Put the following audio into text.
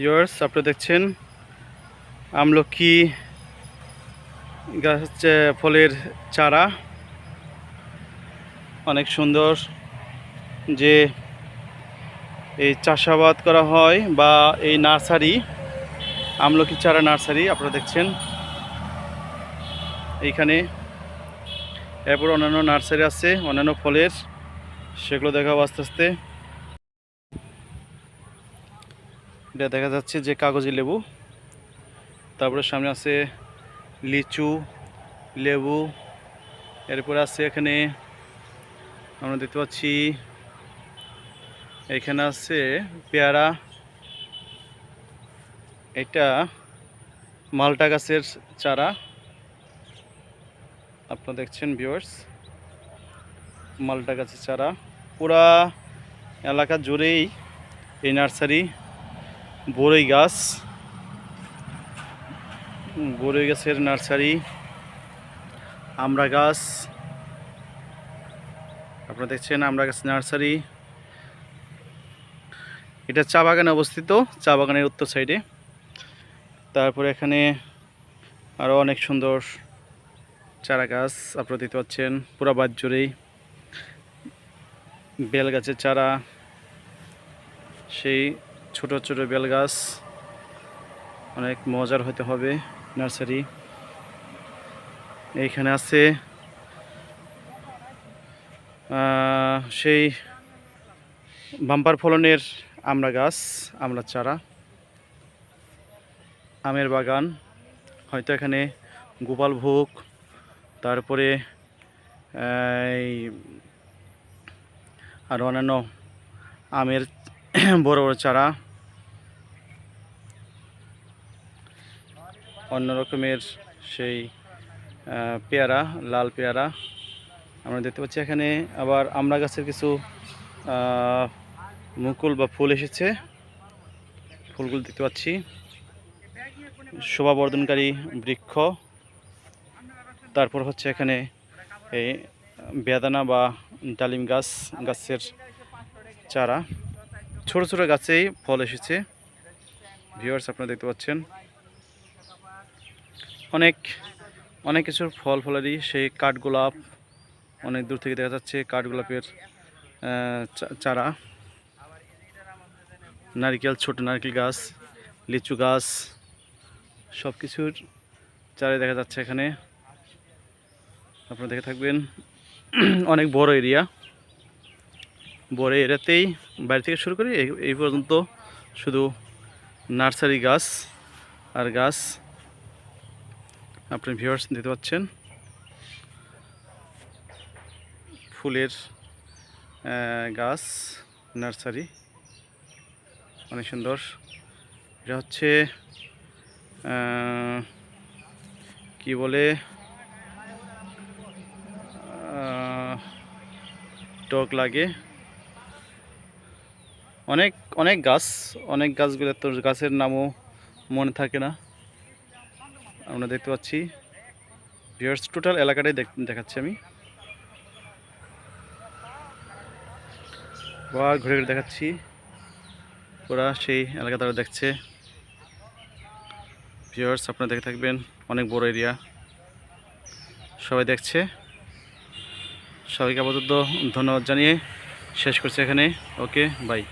Viewers আপনারা দেখছেন আমলকি গাছ ফলের চারা। অনেক সুন্দর যে এই চাষাবাদ করা হয় বা এই নার্সারি, আমলকি চারা নার্সারি, আপনারা দেখছেন। এইখানে এরপর অন্যান্য নার্সারি আছে, অন্যান্য ফলের, সেগুলো দেখাবো আস্তে আস্তে। এটা দেখা যাচ্ছে যে কাগজি লেবু। তারপরে সামনে আছে লিচু, লেবু। এরপরে আছে এখানে আমরা দেখতে পাচ্ছি, এখানে আছে পেয়ারা। এটা মালটা গাছের চারা। আপনারা দেখছেন, ভিউয়ার্স? মালটা গাছের চারা। পুরা এলাকা জুড়েই এই নার্সারি বড়ই গাছ। বরই গাছের নার্সারি। আমরা গাছ। আপনারা দেখছেন আমরা গাছ নার্সারি। এটা চা বাগানে অবস্থিত, চা বাগানের উত্তর সাইডে। তারপরে এখানে আরও অনেক সুন্দর চারা গাছ, আপনারা দেখতে পাচ্ছেন, পুরা বাদ জুড়েই বেল গাছের চারা। সেই ছোট ছোট বেল গাছ। অনেক মজার হতে হবে নার্সারি। এইখানে আছে সেই বাম্পার ফলনের আমড়া গাছ আমড়ার চারা। আমের বাগান, হয়তো এখানে গোপাল ভোগ, তারপরে আর অন্যান্য আমের বড় বড় চারা। অন্য রকমের সেই পেয়ারা, লাল পেয়ারা আমরা দেখতে পাচ্ছি। এখানে আবার আমরা গাছের কিছু মুকুল বা ফুল এসেছে। ফুলগুলো দেখতে পাচ্ছি। শোভাবর্ধনকারী বৃক্ষ। তারপর হচ্ছে এখানে এই বেদানা বা ডালিম গাছ, গাছের চারা। ছোট ছোট গাছেই ফল এসেছে। ভিউয়ার্স আপনারা দেখতে পাচ্ছেন। অনেক অনেক কিছুর ফল ফলারি সেই কাঠগোলাপ অনেক দূর থেকে দেখা যাচ্ছে, কাঠগোলাপের চারা। নারকেল, ছোট নারকেল গাছ, লিচু গাছ সব কিছুর চারা দেখা যাচ্ছে এখানে। আপনারা দেখে থাকবেন। অনেক বড় এরিয়া। বড় এরিয়াতেই বাড়ি থেকে শুরু করে। এই- পর্যন্ত শুধু নার্সারি গাছ আর গাছ আপনি ভিউয়ার্স দিতে পাচ্ছেন। ফুলের গাছ, নার্সারি অনেক সুন্দর। এটা হচ্ছে কি বলে টক লাগে। অনেক অনেক গাছ, অনেক গাছগুলো তো গাছের নামও মনে থাকে না। আমরা দেখতে পাচ্ছি। ভিউয়ার্স টোটাল এলাকাটাই দেখ- দেখাচ্ছি আমি। বা ঘুরে ঘুরে দেখাচ্ছি। ওরা সেই এলাকা তারা দেখছে। ভিউয়ার্স আপনারা দেখে থাকবেন। অনেক বড় এরিয়া সবাই দেখছে। সবাইকে আপাতত ধন্যবাদ জানিয়ে শেষ করছি এখানে। Okay bye